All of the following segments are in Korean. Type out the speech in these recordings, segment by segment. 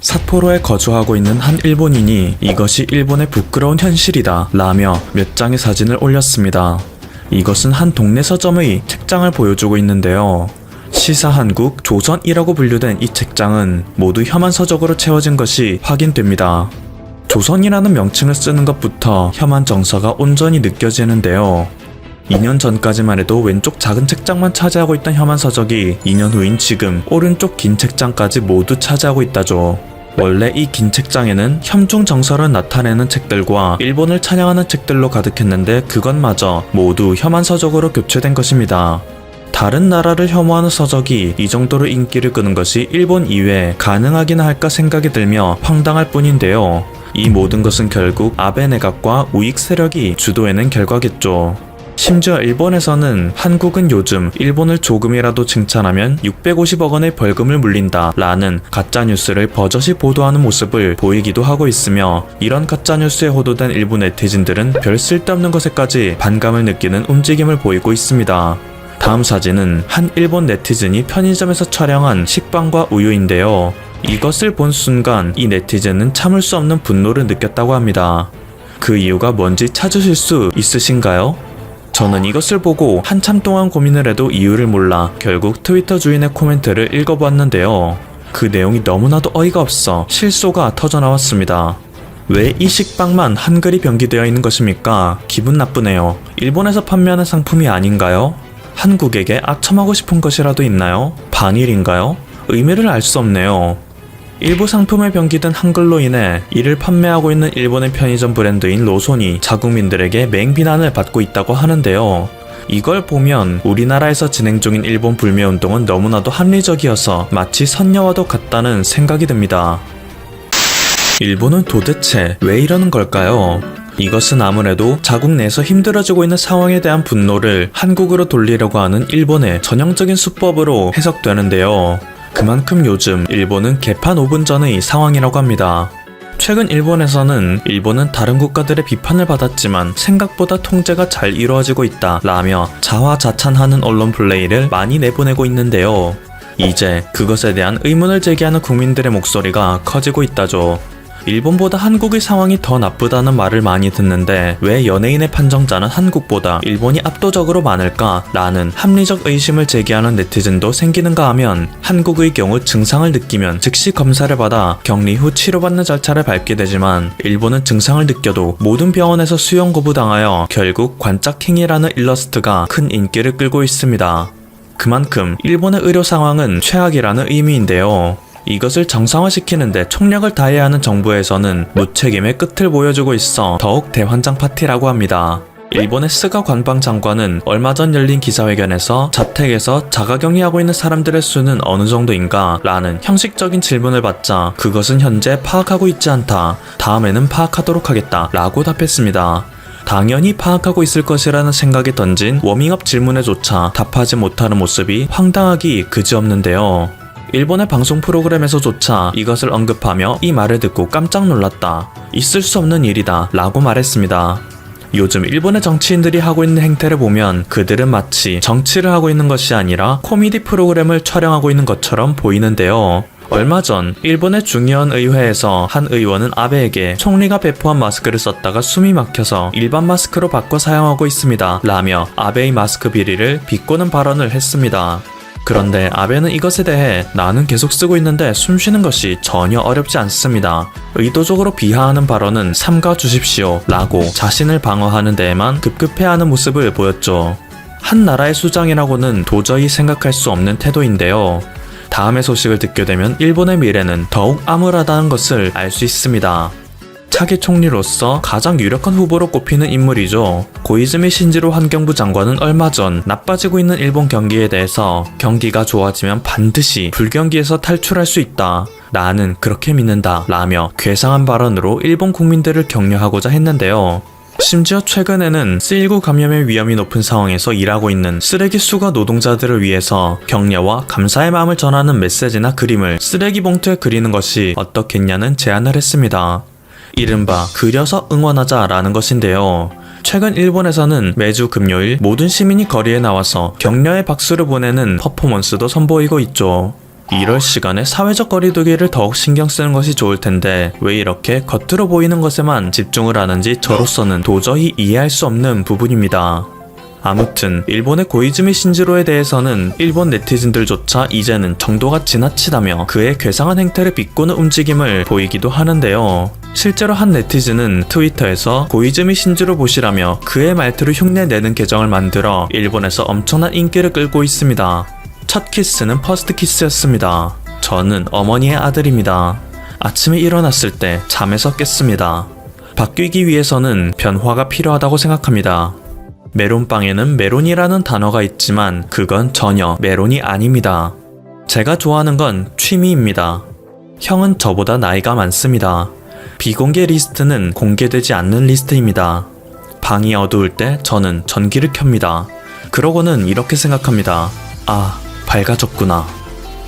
삿포로에 거주하고 있는 한 일본인이 이것이 일본의 부끄러운 현실이다 라며 몇 장의 사진을 올렸습니다. 이것은 한 동네 서점의 책장을 보여주고 있는데요. 시사 한국 조선이라고 분류된 이 책장은 모두 혐한 서적으로 채워진 것이 확인됩니다. 조선이라는 명칭을 쓰는 것부터 혐한 정서가 온전히 느껴지는데요. 2년 전까지만 해도 왼쪽 작은 책장만 차지하고 있던 혐한 서적이 2년 후인 지금 오른쪽 긴 책장까지 모두 차지하고 있다죠. 원래 이 긴 책장에는 혐중 정서를 나타내는 책들과 일본을 찬양하는 책들로 가득했는데 그것마저 모두 혐한 서적으로 교체된 것입니다. 다른 나라를 혐오하는 서적이 이 정도로 인기를 끄는 것이 일본 이외에 가능하긴 할까 생각이 들며 황당할 뿐인데요. 이 모든 것은 결국 아베 내각과 우익 세력이 주도해낸 결과겠죠. 심지어 일본에서는 한국은 요즘 일본을 조금이라도 칭찬하면 650억 원의 벌금을 물린다 라는 가짜뉴스를 버젓이 보도하는 모습을 보이기도 하고 있으며 이런 가짜뉴스에 호도된 일부 네티즌들은 별 쓸데없는 것에까지 반감을 느끼는 움직임을 보이고 있습니다. 다음 사진은 한 일본 네티즌이 편의점에서 촬영한 식빵과 우유인데요. 이것을 본 순간 이 네티즌은 참을 수 없는 분노를 느꼈다고 합니다. 그 이유가 뭔지 찾으실 수 있으신가요? 저는 이것을 보고 한참 동안 고민을 해도 이유를 몰라 결국 트위터 주인의 코멘트를 읽어보았는데요. 그 내용이 너무나도 어이가 없어 실소가 터져나왔습니다. 왜 이 식빵만 한글이 병기되어 있는 것입니까? 기분 나쁘네요. 일본에서 판매하는 상품이 아닌가요? 한국에게 아첨하고 싶은 것이라도 있나요? 반일인가요? 의미를 알 수 없네요. 일부 상품에 병기된 한글로 인해 이를 판매하고 있는 일본의 편의점 브랜드인 로손이 자국민들에게 맹비난을 받고 있다고 하는데요. 이걸 보면 우리나라에서 진행 중인 일본 불매 운동은 너무나도 합리적이어서 마치 선녀와도 같다는 생각이 듭니다. 일본은 도대체 왜 이러는 걸까요? 이것은 아무래도 자국 내에서 힘들어지고 있는 상황에 대한 분노를 한국으로 돌리려고 하는 일본의 전형적인 수법으로 해석되는데요. 그만큼 요즘 일본은 개판 5분 전의 상황이라고 합니다. 최근 일본에서는 일본은 다른 국가들의 비판을 받았지만 생각보다 통제가 잘 이루어지고 있다 라며 자화자찬하는 언론 플레이를 많이 내보내고 있는데요. 이제 그것에 대한 의문을 제기하는 국민들의 목소리가 커지고 있다죠. 일본보다 한국의 상황이 더 나쁘다는 말을 많이 듣는데 왜 연예인의 판정자는 한국보다 일본이 압도적으로 많을까? 라는 합리적 의심을 제기하는 네티즌도 생기는가 하면 한국의 경우 증상을 느끼면 즉시 검사를 받아 격리 후 치료받는 절차를 밟게 되지만 일본은 증상을 느껴도 모든 병원에서 수용 거부당하여 결국 관짝행위라는 일러스트가 큰 인기를 끌고 있습니다. 그만큼 일본의 의료 상황은 최악이라는 의미인데요. 이것을 정상화시키는데 총력을 다해야 하는 정부에서는 무책임의 끝을 보여주고 있어 더욱 대환장 파티라고 합니다. 일본의 스가 관방 장관은 얼마 전 열린 기자회견에서 자택에서 자가격리하고 있는 사람들의 수는 어느 정도인가? 라는 형식적인 질문을 받자 그것은 현재 파악하고 있지 않다. 다음에는 파악하도록 하겠다. 라고 답했습니다. 당연히 파악하고 있을 것이라는 생각이 던진 워밍업 질문에조차 답하지 못하는 모습이 황당하기 그지없는데요. 일본의 방송 프로그램에서조차 이것을 언급하며 이 말을 듣고 깜짝 놀랐다. 있을 수 없는 일이다. 라고 말했습니다. 요즘 일본의 정치인들이 하고 있는 행태를 보면 그들은 마치 정치를 하고 있는 것이 아니라 코미디 프로그램을 촬영하고 있는 것처럼 보이는데요. 얼마 전 일본의 중의원 의회에서 한 의원은 아베에게 총리가 배포한 마스크를 썼다가 숨이 막혀서 일반 마스크로 바꿔 사용하고 있습니다. 라며 아베의 마스크 비리를 비꼬는 발언을 했습니다. 그런데 아베는 이것에 대해 나는 계속 쓰고 있는데 숨 쉬는 것이 전혀 어렵지 않습니다. 의도적으로 비하하는 발언은 삼가 주십시오 라고 자신을 방어하는 데에만 급급해하는 모습을 보였죠. 한 나라의 수장이라고는 도저히 생각할 수 없는 태도인데요. 다음의 소식을 듣게 되면 일본의 미래는 더욱 암울하다는 것을 알 수 있습니다. 차기 총리로서 가장 유력한 후보로 꼽히는 인물이죠. 고이즈미 신지로 환경부 장관은 얼마 전 나빠지고 있는 일본 경기에 대해서 경기가 좋아지면 반드시 불경기에서 탈출할 수 있다. 나는 그렇게 믿는다. 라며 괴상한 발언으로 일본 국민들을 격려하고자 했는데요. 심지어 최근에는 C19 감염의 위험이 높은 상황에서 일하고 있는 쓰레기 수거 노동자들을 위해서 격려와 감사의 마음을 전하는 메시지나 그림을 쓰레기 봉투에 그리는 것이 어떻겠냐는 제안을 했습니다. 이른바 그려서 응원하자라는 것인데요. 최근 일본에서는 매주 금요일 모든 시민이 거리에 나와서 격려의 박수를 보내는 퍼포먼스도 선보이고 있죠. 이럴 시간에 사회적 거리두기를 더욱 신경 쓰는 것이 좋을 텐데 왜 이렇게 겉으로 보이는 것에만 집중을 하는지 저로서는 도저히 이해할 수 없는 부분입니다. 아무튼 일본의 고이즈미 신지로에 대해서는 일본 네티즌들조차 이제는 정도가 지나치다며 그의 괴상한 행태를 비꼬는 움직임을 보이기도 하는데요. 실제로 한 네티즌은 트위터에서 고이즈미 신지로 보시라며 그의 말투를 흉내내는 계정을 만들어 일본에서 엄청난 인기를 끌고 있습니다. 첫 키스는 퍼스트 키스였습니다. 저는 어머니의 아들입니다. 아침에 일어났을 때 잠에서 깼습니다. 바뀌기 위해서는 변화가 필요하다고 생각합니다. 메론빵에는 메론이라는 단어가 있지만 그건 전혀 메론이 아닙니다. 제가 좋아하는 건 취미입니다. 형은 저보다 나이가 많습니다. 비공개 리스트는 공개되지 않는 리스트입니다. 방이 어두울 때 저는 전기를 켭니다. 그러고는 이렇게 생각합니다. 아, 밝아졌구나.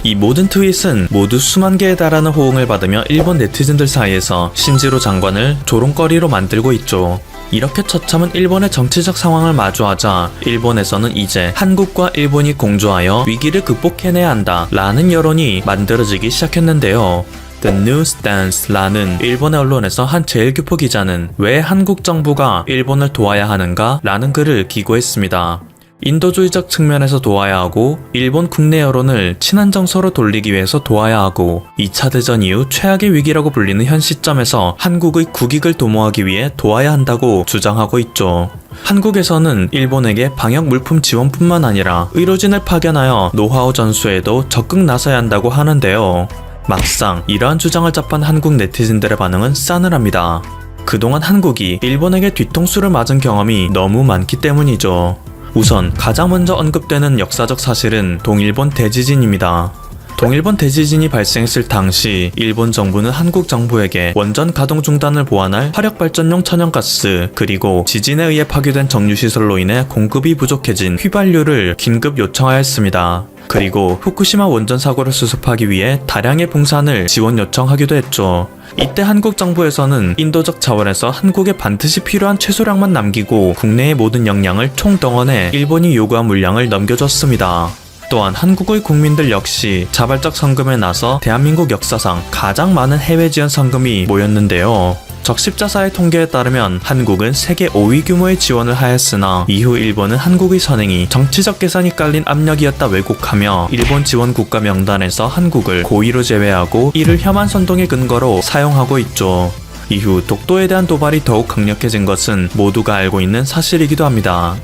이 모든 트윗은 모두 수만 개에 달하는 호응을 받으며 일본 네티즌들 사이에서 신지로 장관을 조롱거리로 만들고 있죠. 이렇게 처참한 일본의 정치적 상황을 마주하자 일본에서는 이제 한국과 일본이 공조하여 위기를 극복해내야 한다 라는 여론이 만들어지기 시작했는데요. The New Stance라는 일본의 언론에서 한 제일교포 기자는 왜 한국 정부가 일본을 도와야 하는가 라는 글을 기고했습니다. 인도주의적 측면에서 도와야 하고 일본 국내 여론을 친한 정서로 돌리기 위해서 도와야 하고 2차 대전 이후 최악의 위기라고 불리는 현 시점에서 한국의 국익을 도모하기 위해 도와야 한다고 주장하고 있죠. 한국에서는 일본에게 방역 물품 지원뿐만 아니라 의료진을 파견하여 노하우 전수에도 적극 나서야 한다고 하는데요. 막상 이러한 주장을 접한 한국 네티즌들의 반응은 싸늘합니다. 그동안 한국이 일본에게 뒤통수를 맞은 경험이 너무 많기 때문이죠. 우선 가장 먼저 언급되는 역사적 사실은 동일본 대지진입니다. 동일본 대지진이 발생했을 당시 일본 정부는 한국 정부에게 원전 가동 중단을 보완할 화력 발전용 천연가스 그리고 지진에 의해 파괴된 정유 시설로 인해 공급이 부족해진 휘발유를 긴급 요청하였습니다. 그리고 후쿠시마 원전 사고를 수습하기 위해 다량의 봉산을 지원 요청하기도 했죠. 이때 한국 정부에서는 인도적 차원에서 한국에 반드시 필요한 최소량만 남기고 국내의 모든 역량을 총동원해 일본이 요구한 물량을 넘겨줬습니다. 또한 한국의 국민들 역시 자발적 성금에 나서 대한민국 역사상 가장 많은 해외 지원 성금이 모였는데요. 적십자사의 통계에 따르면 한국은 세계 5위 규모의 지원을 하였으나 이후 일본은 한국의 선행이 정치적 계산이 깔린 압력이었다 왜곡하며 일본 지원 국가 명단에서 한국을 고의로 제외하고 이를 혐한 선동의 근거로 사용하고 있죠. 이후 독도에 대한 도발이 더욱 강력해진 것은 모두가 알고 있는 사실이기도 합니다.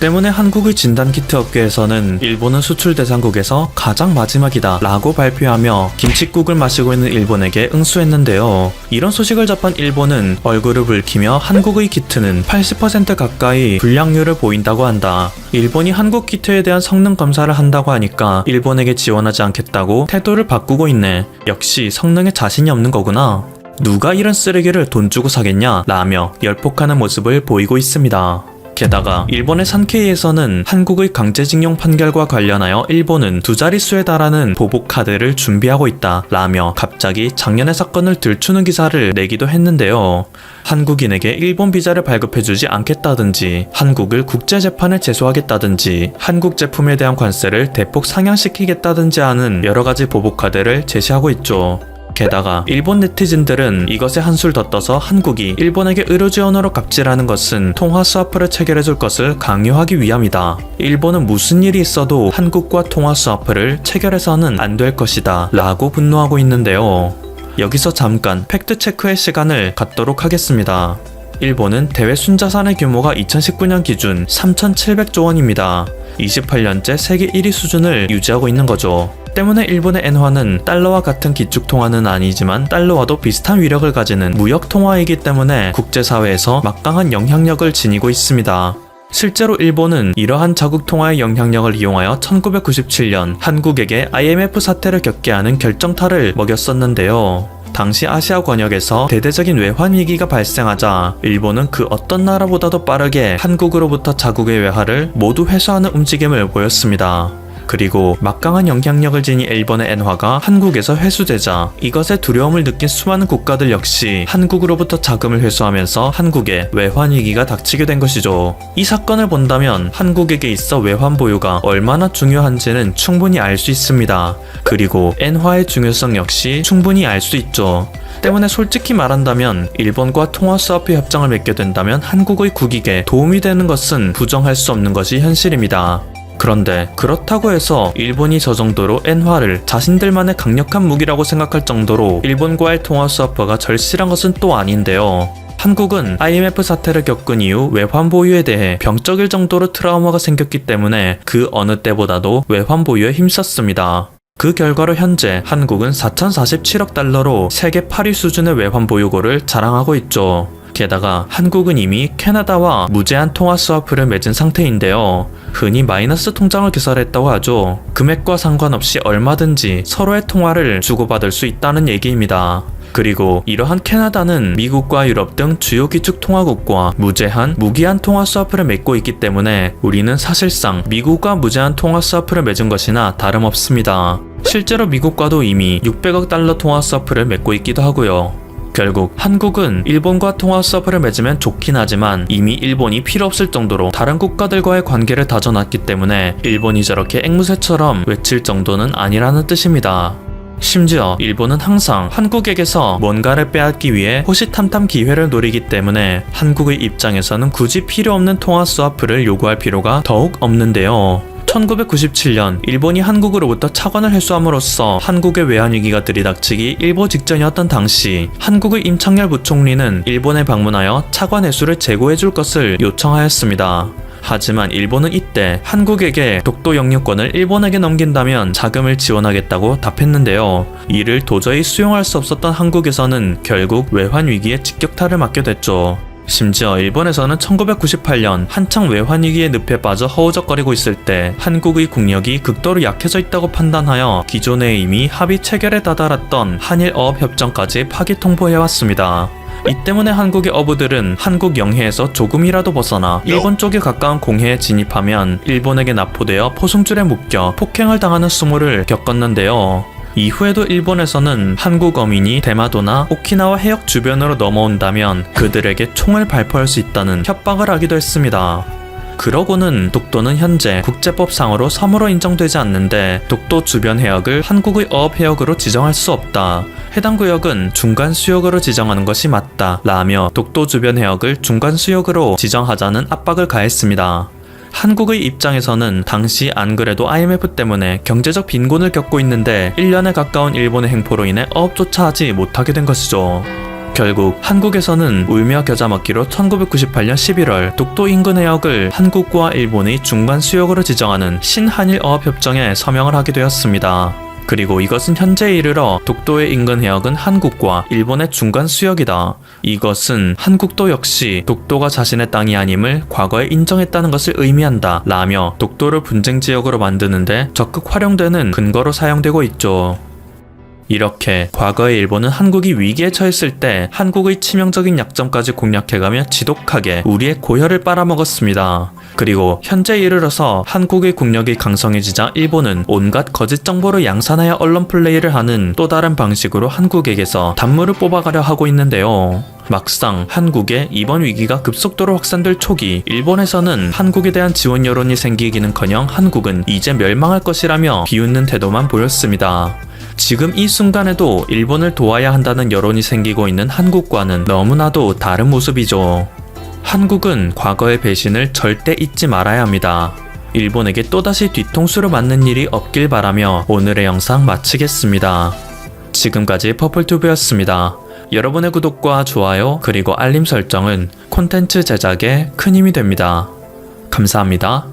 때문에 한국의 진단키트 업계에서는 일본은 수출 대상국에서 가장 마지막이다 라고 발표하며 김치국을 마시고 있는 일본에게 응수했는데요. 이런 소식을 접한 일본은 얼굴을 붉히며 한국의 키트는 80% 가까이 불량률을 보인다고 한다. 일본이 한국 키트에 대한 성능 검사를 한다고 하니까 일본에게 지원하지 않겠다고 태도를 바꾸고 있네. 역시 성능에 자신이 없는 거구나. 누가 이런 쓰레기를 돈 주고 사겠냐? 라며 열폭하는 모습을 보이고 있습니다. 게다가 일본의 산케이에서는 한국의 강제징용 판결과 관련하여 일본은 두 자릿수에 달하는 보복 카드를 준비하고 있다 라며 갑자기 작년의 사건을 들추는 기사를 내기도 했는데요. 한국인에게 일본 비자를 발급해주지 않겠다든지 한국을 국제재판에 제소하겠다든지 한국 제품에 대한 관세를 대폭 상향시키겠다든지 하는 여러 가지 보복 카드를 제시하고 있죠. 게다가 일본 네티즌들은 이것에 한술 더 떠서 한국이 일본에게 의료 지원으로 갑질하는 것은 통화 스와프를 체결해 줄 것을 강요하기 위함이다. 일본은 무슨 일이 있어도 한국과 통화 스와프를 체결해서는 안 될 것이다. 라고 분노하고 있는데요. 여기서 잠깐 팩트 체크의 시간을 갖도록 하겠습니다. 일본은 대외 순자산의 규모가 2019년 기준 3,700조 원입니다. 28년째 세계 1위 수준을 유지하고 있는 거죠. 때문에 일본의 엔화는 달러와 같은 기축 통화는 아니지만 달러와도 비슷한 위력을 가지는 무역 통화이기 때문에 국제사회에서 막강한 영향력을 지니고 있습니다. 실제로 일본은 이러한 자국 통화의 영향력을 이용하여 1997년 한국에게 IMF 사태를 겪게 하는 결정타를 먹였었는데요. 당시 아시아 권역에서 대대적인 외환 위기가 발생하자 일본은 그 어떤 나라보다도 빠르게 한국으로부터 자국의 외화를 모두 회수하는 움직임을 보였습니다. 그리고 막강한 영향력을 지닌 일본의 엔화가 한국에서 회수되자 이것에 두려움을 느낀 수많은 국가들 역시 한국으로부터 자금을 회수하면서 한국에 외환 위기가 닥치게 된 것이죠. 이 사건을 본다면 한국에게 있어 외환 보유가 얼마나 중요한지는 충분히 알 수 있습니다. 그리고 엔화의 중요성 역시 충분히 알 수 있죠. 때문에 솔직히 말한다면 일본과 통화 스와프 협정을 맺게 된다면 한국의 국익에 도움이 되는 것은 부정할 수 없는 것이 현실입니다. 그런데 그렇다고 해서 일본이 저 정도로 엔화를 자신들만의 강력한 무기라고 생각할 정도로 일본과의 통화 스와프가 절실한 것은 또 아닌데요. 한국은 IMF 사태를 겪은 이후 외환 보유에 대해 병적일 정도로 트라우마가 생겼기 때문에 그 어느 때보다도 외환 보유에 힘썼습니다. 그 결과로 현재 한국은 4,047억 달러로 세계 8위 수준의 외환 보유고를 자랑하고 있죠. 게다가 한국은 이미 캐나다와 무제한 통화 스와프를 맺은 상태인데요. 흔히 마이너스 통장을 개설했다고 하죠. 금액과 상관없이 얼마든지 서로의 통화를 주고받을 수 있다는 얘기입니다. 그리고 이러한 캐나다는 미국과 유럽 등 주요 기축 통화국과 무제한, 무기한 통화 스와프를 맺고 있기 때문에 우리는 사실상 미국과 무제한 통화 스와프를 맺은 것이나 다름없습니다. 실제로 미국과도 이미 600억 달러 통화 스와프를 맺고 있기도 하고요. 결국 한국은 일본과 통화 스와프를 맺으면 좋긴 하지만 이미 일본이 필요 없을 정도로 다른 국가들과의 관계를 다져놨기 때문에 일본이 저렇게 앵무새처럼 외칠 정도는 아니라는 뜻입니다. 심지어 일본은 항상 한국에게서 뭔가를 빼앗기 위해 호시탐탐 기회를 노리기 때문에 한국의 입장에서는 굳이 필요 없는 통화 스와프를 요구할 필요가 더욱 없는데요. 1997년 일본이 한국으로부터 차관을 회수함으로써 한국의 외환 위기가 들이닥치기 일보 직전이었던 당시 한국의 임창열 부총리는 일본에 방문하여 차관 회수를 제고해 줄 것을 요청하였습니다. 하지만 일본은 이때 한국에게 독도 영유권을 일본에게 넘긴다면 자금을 지원하겠다고 답했는데요. 이를 도저히 수용할 수 없었던 한국에서는 결국 외환 위기에 직격탄을 맞게 됐죠. 심지어 일본에서는 1998년 한창 외환 위기의 늪에 빠져 허우적거리고 있을 때 한국의 국력이 극도로 약해져 있다고 판단하여 기존에 이미 합의 체결에 다다랐던 한일 어업 협정까지 파기 통보해왔습니다. 이 때문에 한국의 어부들은 한국 영해에서 조금이라도 벗어나 일본 쪽에 가까운 공해에 진입하면 일본에게 납포되어 포승줄에 묶여 폭행을 당하는 수모를 겪었는데요. 이후에도 일본에서는 한국 어민이 대마도나 오키나와 해역 주변으로 넘어온다면 그들에게 총을 발포할 수 있다는 협박을 하기도 했습니다. 그러고는 독도는 현재 국제법상으로 섬으로 인정되지 않는데 독도 주변 해역을 한국의 어업 해역으로 지정할 수 없다. 해당 구역은 중간 수역으로 지정하는 것이 맞다. 라며 독도 주변 해역을 중간 수역으로 지정하자는 압박을 가했습니다. 한국의 입장에서는 당시 안 그래도 IMF 때문에 경제적 빈곤을 겪고 있는데 1년에 가까운 일본의 행포로 인해 어업조차 하지 못하게 된 것이죠. 결국 한국에서는 울며 겨자 먹기로 1998년 11월 독도 인근 해역을 한국과 일본의 중간 수역으로 지정하는 신한일 어업협정에 서명을 하게 되었습니다. 그리고 이것은 현재에 이르러 독도의 인근 해역은 한국과 일본의 중간 수역이다. 이것은 한국도 역시 독도가 자신의 땅이 아님을 과거에 인정했다는 것을 의미한다. 라며 독도를 분쟁 지역으로 만드는데 적극 활용되는 근거로 사용되고 있죠. 이렇게 과거의 일본은 한국이 위기에 처했을 때 한국의 치명적인 약점까지 공략해가며 지독하게 우리의 고혈을 빨아먹었습니다. 그리고 현재 이르러서 한국의 국력이 강성해지자 일본은 온갖 거짓 정보를 양산하여 언론 플레이를 하는 또 다른 방식으로 한국에게서 단물을 뽑아가려 하고 있는데요. 막상 한국의 이번 위기가 급속도로 확산될 초기 일본에서는 한국에 대한 지원 여론이 생기기는커녕 한국은 이제 멸망할 것이라며 비웃는 태도만 보였습니다. 지금 이 순간에도 일본을 도와야 한다는 여론이 생기고 있는 한국과는 너무나도 다른 모습이죠. 한국은 과거의 배신을 절대 잊지 말아야 합니다. 일본에게 또다시 뒤통수를 맞는 일이 없길 바라며 오늘의 영상 마치겠습니다. 지금까지 퍼플튜브였습니다. 여러분의 구독과 좋아요 그리고 알림 설정은 콘텐츠 제작에 큰 힘이 됩니다. 감사합니다.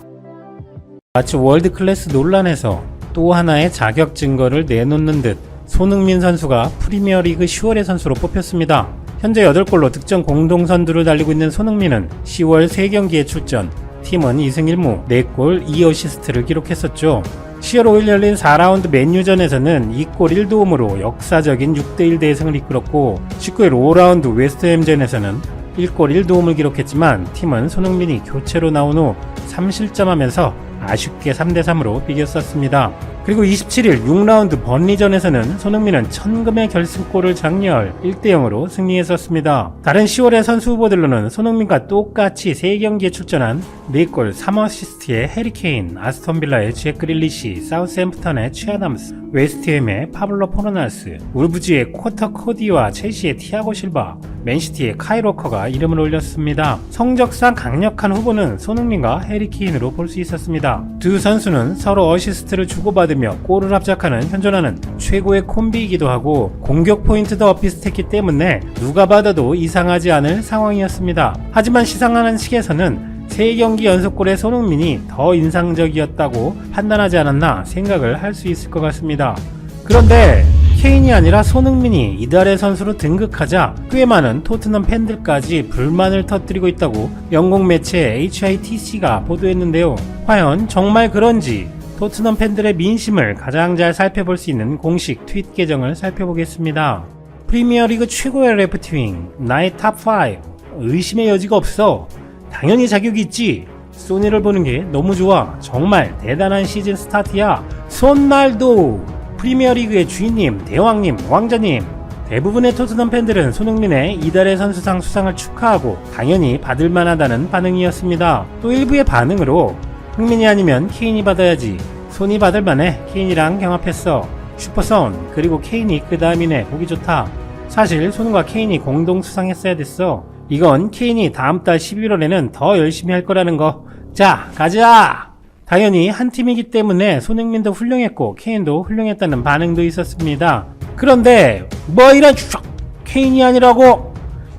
마치 월드 클래스 논란에서 또 하나의 자격 증거를 내놓는 듯 손흥민 선수가 프리미어리그 10월의 선수로 뽑혔습니다. 현재 8골로 득점 공동 선두를 달리고 있는 손흥민은 10월 3경기에 출전, 팀은 2승 1무, 4골 2어시스트를 기록했었죠. 10월 5일 열린 4라운드 맨유전에서는 2골 1도움으로 역사적인 6대1 대승을 이끌었고 19일 5라운드 웨스트햄전에서는 1골 1도움을 기록했지만 팀은 손흥민이 교체로 나온 후 3실점하면서 아쉽게 3대3으로 비겼었습니다. 그리고 27일 6라운드 번리전에서는 손흥민은 천금의 결승골을 장렬 1대0으로 승리했었습니다. 다른 10월의 선수 후보들로는 손흥민과 똑같이 3경기에 출전한 4골 3어시스트의 해리케인, 아스톤빌라의 잭 그릴리시, 사우스햄프턴의 취아담스, 웨스트햄의 파블로 포르나스, 울브즈의 쿼터 코디와 첼시의 티아고 실바, 맨시티의 카이로커가 이름을 올렸습니다. 성적상 강력한 후보는 손흥민과 해리케인으로 볼 수 있었습니다. 두 선수는 서로 어시스트를 주고받으며 골을 합작하는 현존하는 최고의 콤비이기도 하고 공격 포인트도 비슷했기 때문에 누가 받아도 이상하지 않을 상황이었습니다. 하지만 시상하는 식에서는 3경기 연속골의 손흥민이 더 인상적이었다고 판단하지 않았나 생각을 할 수 있을 것 같습니다. 그런데 케인이 아니라 손흥민이 이달의 선수로 등극하자 꽤 많은 토트넘 팬들까지 불만을 터뜨리고 있다고 영국 매체 HITC가 보도했는데요. 과연 정말 그런지 토트넘 팬들의 민심을 가장 잘 살펴볼 수 있는 공식 트윗 계정을 살펴보겠습니다. 프리미어리그 최고의 레프트윙 나의 탑5 의심의 여지가 없어. 당연히 자격이 있지. 소니를 보는 게 너무 좋아. 정말 대단한 시즌 스타트야. 손날도 프리미어리그의 주인님 대왕님 왕자님. 대부분의 토트넘 팬들은 손흥민의 이달의 선수상 수상을 축하하고 당연히 받을 만하다는 반응이었습니다. 또 일부의 반응으로 흥민이 아니면 케인이 받아야지 손이 받을 만해 케인이랑 경합했어 슈퍼선 그리고 케인이 그 다음이네 보기 좋다. 사실 손과 케인이 공동 수상했어야 됐어. 이건 케인이 다음 달 11월에는 더 열심히 할 거라는 거. 자 가자 당연히 한 팀이기 때문에 손흥민도 훌륭했고 케인도 훌륭했다는 반응도 있었습니다 그런데 뭐 이런 슈 케인이 아니라고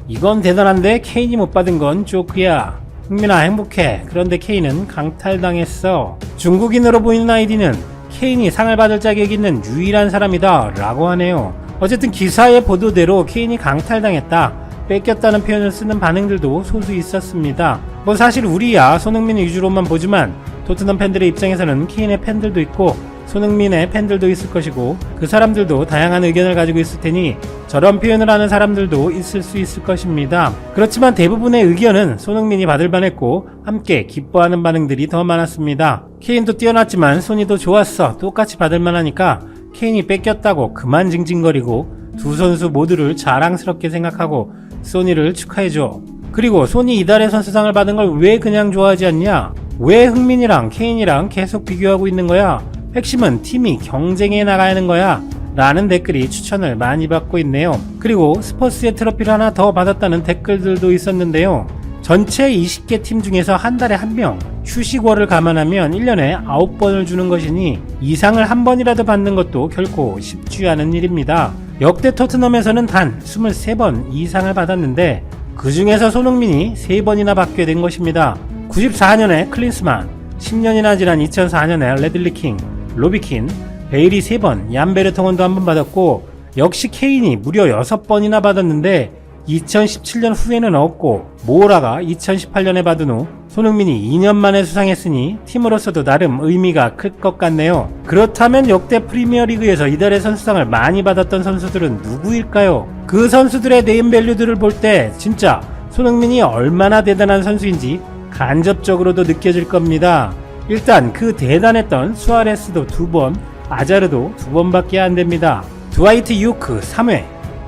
이건 대단한데 케인이 못 받은 건 조크야. 흥민아 행복해. 그런데 케인은 강탈당했어. 중국인으로 보이는 아이디는 케인이 상을 받을 자격이 있는 유일한 사람이다. 라고 하네요. 어쨌든 기사의 보도대로 케인이 강탈당했다. 뺏겼다는 표현을 쓰는 반응들도 소수 있었습니다. 뭐 사실 우리야 손흥민 위주로만 보지만 토트넘 팬들의 입장에서는 케인의 팬들도 있고 손흥민의 팬들도 있을 것이고 그 사람들도 다양한 의견을 가지고 있을 테니 저런 표현을 하는 사람들도 있을 수 있을 것입니다. 그렇지만 대부분의 의견은 손흥민이 받을 만했고 함께 기뻐하는 반응들이 더 많았습니다. 케인도 뛰어났지만 손이도 좋았어. 똑같이 받을 만하니까 케인이 뺏겼다고 그만 징징거리고 두 선수 모두를 자랑스럽게 생각하고 소니를 축하해줘. 그리고 소니 이달의 선수상을 받은 걸 왜 그냥 좋아하지 않냐? 왜 흥민이랑 케인이랑 계속 비교하고 있는 거야? 핵심은 팀이 경쟁해 나가야 하는 거야. 라는 댓글이 추천을 많이 받고 있네요. 그리고 스퍼스의 트로피를 하나 더 받았다는 댓글들도 있었는데요. 전체 20개 팀 중에서 한 달에 한 명, 휴식월을 감안하면 1년에 9번을 주는 것이니 이상을 한 번이라도 받는 것도 결코 쉽지 않은 일입니다. 역대 토트넘에서는 단 23번 이상을 받았는데 그 중에서 손흥민이 3번이나 받게 된 것입니다. 94년에 클린스만, 10년이나 지난 2004년에 레들리킹, 로비킨, 베일이 3번, 얀베르 통원도 한 번 받았고 역시 케인이 무려 6번이나 받았는데 2017년 후에는 없고 모라가 2018년에 받은 후 손흥민이 2년 만에 수상했으니 팀으로서도 나름 의미가 클 것 같네요. 그렇다면 역대 프리미어리그에서 이달의 선수상을 많이 받았던 선수들은 누구일까요? 그 선수들의 네임밸류들을 볼 때 진짜 손흥민이 얼마나 대단한 선수인지 간접적으로도 느껴질 겁니다. 일단 그 대단했던 수아레스도 두 번, 아자르도 두 번밖에 안 됩니다. 드와이트 유크 3회,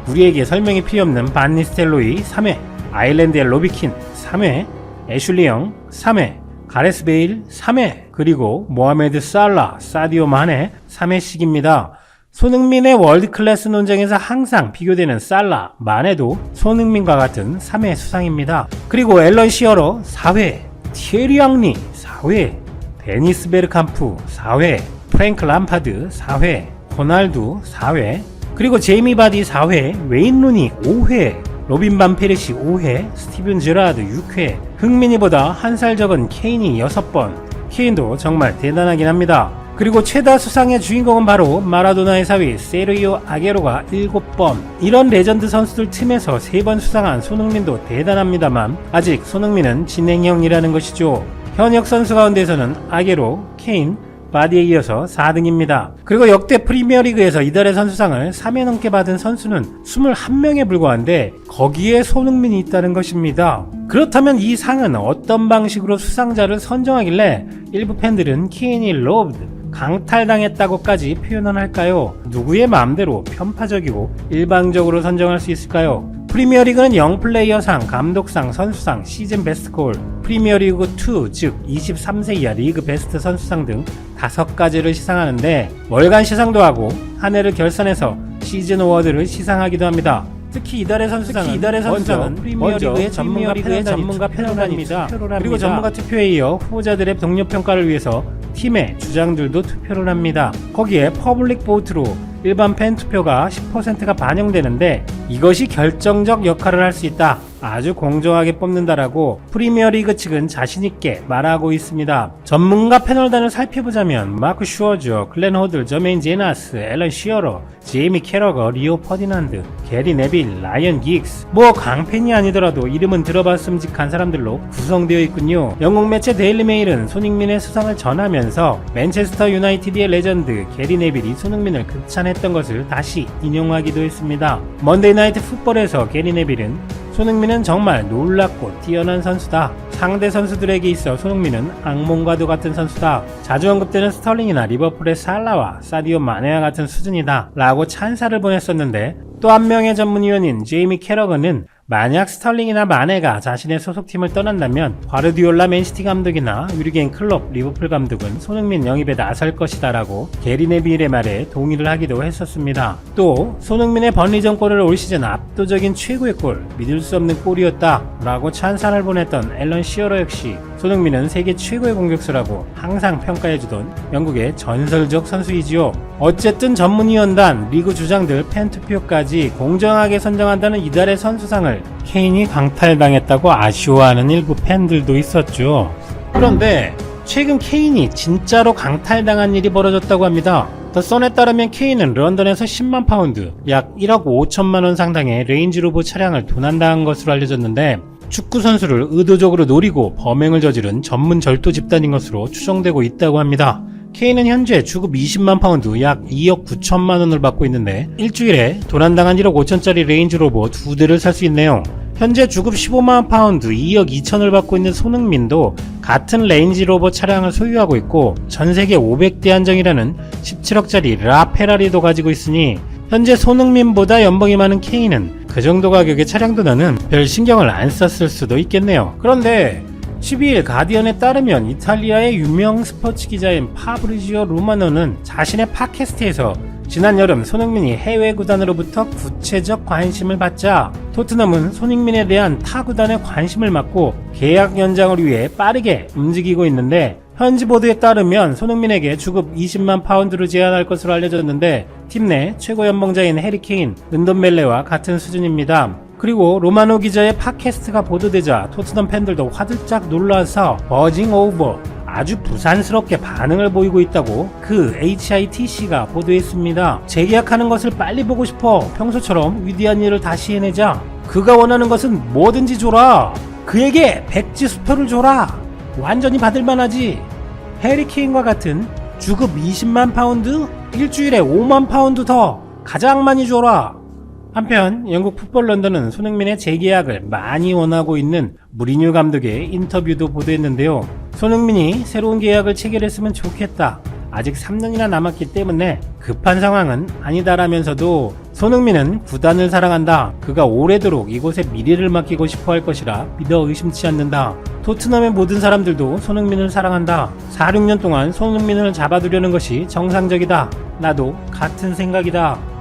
우리에게 설명이 필요 없는 반니스텔로이 3회, 아일랜드의 로비킨 3회, 애슐리 영 3회, 가레스 베일 3회, 그리고 모하메드 살라, 사디오 마네 3회씩입니다. 손흥민의 월드클래스 논쟁에서 항상 비교되는 살라, 마네도 손흥민과 같은 3회 수상입니다. 그리고 앨런 시어로 4회, 티에리 앙리 4회, 데니스 베르캄프 4회, 프랭크 람파드 4회, 호날두 4회, 그리고 제이미 바디 4회, 웨인 루니 5회, 로빈 반 페르시 5회, 스티븐 제라드 6회, 흥민이보다 한 살 적은 케인이 6번. 케인도 정말 대단하긴 합니다. 그리고 최다 수상의 주인공은 바로 마라도나의 사위 세르이오 아게로가 7번. 이런 레전드 선수들 틈에서 3번 수상한 손흥민도 대단합니다만 아직 손흥민은 진행형이라는 것이죠. 현역 선수 가운데서는 아게로, 케인, 바디에 이어서 4등입니다. 그리고 역대 프리미어리그에서 이달의 선수상을 3회 넘게 받은 선수는 21명에 불과한데 거기에 손흥민이 있다는 것입니다. 그렇다면 이 상은 어떤 방식으로 수상자를 선정하길래 일부 팬들은 케인이 로브드 강탈당했다고까지 표현을 할까요? 누구의 마음대로 편파적이고 일방적으로 선정할 수 있을까요? 프리미어리그는 영플레이어상, 감독상, 선수상, 시즌 베스트 골, 프리미어리그 2, 즉 23세 이하 리그 베스트 선수상 등 다섯 가지를 시상하는데 월간 시상도 하고 한 해를 결산해서 시즌 어워드를 시상하기도 합니다. 특히 이달의 선수상은 이달의 선수상은 프리미어리그의 전문가 전문가 패널단입니다. 그리고 전문가 투표에 이어 후보자들의 동료 평가를 위해서 팀의 주장들도 투표를 합니다. 거기에 퍼블릭 보트로 일반 팬 투표가 10%가 반영되는데 이것이 결정적 역할을 할 수 있다. 아주 공정하게 뽑는다라고 프리미어리그 측은 자신있게 말하고 있습니다. 전문가 패널단을 살펴보자면 마크 슈어저, 글렌 호들, 저메인 제나스, 앨런 시어러, 제이미 캐러거, 리오 퍼디난드, 게리 네빌, 라이언 긱스 뭐 강팬이 아니더라도 이름은 들어봤음직한 사람들로 구성되어 있군요. 영국 매체 데일리 메일은 손흥민의 수상을 전하면서 맨체스터 유나이티드의 레전드 게리 네빌이 손흥민을 극찬했던 것을 다시 인용하기도 했습니다. 먼데이 나이트 풋볼에서 게리 네빌은 손흥민은 정말 놀랍고 뛰어난 선수다. 상대 선수들에게 있어 손흥민은 악몽과도 같은 선수다. 자주 언급되는 스털링이나 리버풀의 살라와 사디오 마네와 같은 수준이다. 라고 찬사를 보냈었는데 또 한 명의 전문위원인 제이미 캐러건은 만약 스털링이나 마네가 자신의 소속팀을 떠난다면 과르디올라 맨시티 감독이나 유리겐 클롭 리버풀 감독은 손흥민 영입에 나설 것이다 라고 게리 네빌의 말에 동의를 하기도 했었습니다. 또 손흥민의 번리전 골을 올 시즌 압도적인 최고의 골, 믿을 수 없는 골이었다 라고 찬사를 보냈던 앨런 시어러 역시 손흥민은 세계 최고의 공격수라고 항상 평가해주던 영국의 전설적 선수이지요. 어쨌든 전문위원단, 리그 주장들, 팬투표까지 공정하게 선정한다는 이달의 선수상을 케인이 강탈당했다고 아쉬워하는 일부 팬들도 있었죠. 그런데 최근 케인이 진짜로 강탈당한 일이 벌어졌다고 합니다. 더 선에 따르면 케인은 런던에서 10만 파운드, 약 1억 5천만 원 상당의 레인지로버 차량을 도난당한 것으로 알려졌는데 축구 선수를 의도적으로 노리고 범행을 저지른 전문 절도 집단인 것으로 추정되고 있다고 합니다. 케인은 현재 주급 20만 파운드 약 2억 9천만 원을 받고 있는데 일주일에 도난당한 1억 5천짜리 레인지로버 두 대를 살 수 있네요. 현재 주급 15만 파운드 2억 2천을 받고 있는 손흥민도 같은 레인지로버 차량을 소유하고 있고 전 세계 500대 한정이라는 17억짜리 라페라리도 가지고 있으니 현재 손흥민보다 연봉이 많은 케인은 그 정도 가격의 차량도 나는 별 신경을 안 썼을 수도 있겠네요. 그런데 12일 가디언에 따르면 이탈리아의 유명 스포츠 기자인 파브리지오 로마노는 자신의 팟캐스트에서 지난 여름 손흥민이 해외 구단으로부터 구체적 관심을 받자 토트넘은 손흥민에 대한 타 구단의 관심을 받고 계약 연장을 위해 빠르게 움직이고 있는데 현지 보도에 따르면 손흥민에게 주급 20만 파운드를 제안할 것으로 알려졌는데 팀 내 최고 연봉자인 해리케인, 른돈멜레와 같은 수준입니다. 그리고 로마노 기자의 팟캐스트가 보도되자 토트넘 팬들도 화들짝 놀라서 버징 오버 아주 부산스럽게 반응을 보이고 있다고 그 HITC가 보도했습니다. 재계약하는 것을 빨리 보고 싶어 평소처럼 위대한 일을 다시 해내자. 그가 원하는 것은 뭐든지 줘라. 그에게 백지 수표를 줘라. 완전히 받을 만하지. 해리케인과 같은 주급 20만 파운드, 일주일에 5만 파운드 더 가장 많이 줘라. 한편 영국 풋볼 런던은 손흥민의 재계약을 많이 원하고 있는 무리뉴 감독의 인터뷰도 보도했는데요. 손흥민이 새로운 계약을 체결했으면 좋겠다. 아직 3년이나 남았기 때문에 급한 상황은 아니다라면서도 손흥민은 구단을 사랑한다. 그가 오래도록 이곳에 미래를 맡기고 싶어 할 것이라 믿어 의심치 않는다. 토트넘의 모든 사람들도 손흥민을 사랑한다. 4, 6년 동안 손흥민을 잡아두려는 것이 정상적이다. 나도 같은 생각이다.